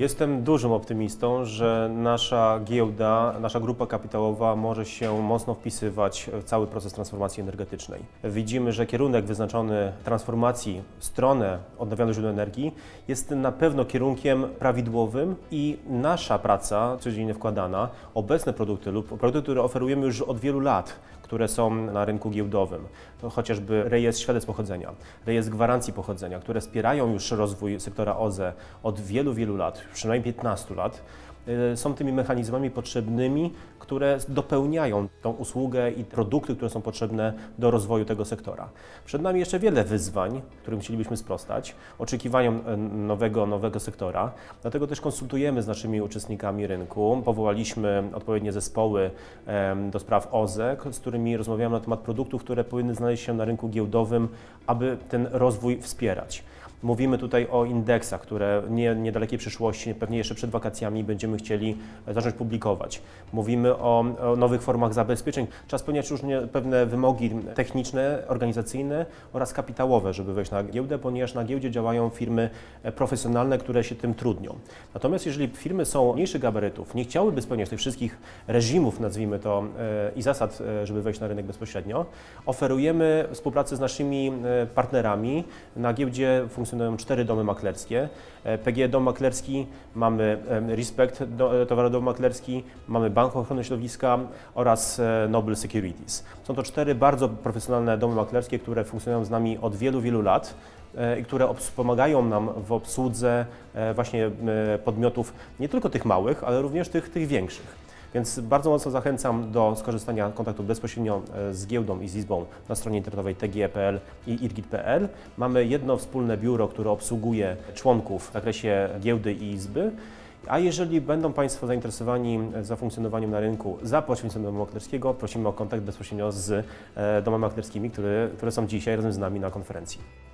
Jestem dużym optymistą, że nasza giełda, nasza grupa kapitałowa może się mocno wpisywać w cały proces transformacji energetycznej. Widzimy, że kierunek wyznaczony transformacji w stronę odnawialnych źródeł energii jest na pewno kierunkiem prawidłowym i nasza praca codziennie wkładana, obecne produkty lub produkty, które oferujemy już od wielu lat, które są na rynku giełdowym, to chociażby rejestr świadectw pochodzenia, rejestr gwarancji pochodzenia, które wspierają już rozwój sektora OZE od wielu, wielu lat, przynajmniej 15 lat, są tymi mechanizmami potrzebnymi, które dopełniają tą usługę i produkty, które są potrzebne do rozwoju tego sektora. Przed nami jeszcze wiele wyzwań, którym chcielibyśmy sprostać, oczekiwaniom e, nowego, nowego sektora. Dlatego też konsultujemy z naszymi uczestnikami rynku. Powołaliśmy odpowiednie zespoły do spraw OZE, z którymi rozmawiamy na temat produktów, które powinny znaleźć się na rynku giełdowym, aby ten rozwój wspierać. Mówimy tutaj o indeksach, które w nie, niedalekiej przyszłości, pewnie jeszcze przed wakacjami będziemy chcieli e, zacząć publikować. Mówimy o, o nowych formach zabezpieczeń. Trzeba spełniać różne pewne wymogi techniczne, organizacyjne oraz kapitałowe, żeby wejść na giełdę, ponieważ na giełdzie działają firmy e, profesjonalne, które się tym trudnią. Natomiast jeżeli firmy są mniejszych gabarytów, nie chciałyby spełniać tych wszystkich reżimów, nazwijmy to, e, i zasad, żeby wejść na rynek bezpośrednio, oferujemy współpracę z naszymi partnerami. Na giełdzie funkcjonują cztery domy maklerskie. PG Dom Maklerski, mamy Respect do, e, Maklerski, mamy Bank Ochrony Środowiska oraz e, Noble Securities. Są to cztery bardzo profesjonalne domy maklerskie, które funkcjonują z nami od wielu, wielu lat e, i które pomagają nam w obsłudze właśnie podmiotów nie tylko tych małych, ale również tych, tych większych. Więc bardzo mocno zachęcam do skorzystania kontaktu bezpośrednio z giełdą i z izbą na stronie internetowej tge.pl i irgit.pl. Mamy jedno wspólne biuro, które obsługuje członków w zakresie giełdy i izby. A jeżeli będą Państwo zainteresowani e, zafunkcjonowaniem na rynku za pośrednictwem domu maklerskiego, prosimy o kontakt bezpośrednio z e, domami maklerskimi, które, które są dzisiaj razem z nami na konferencji.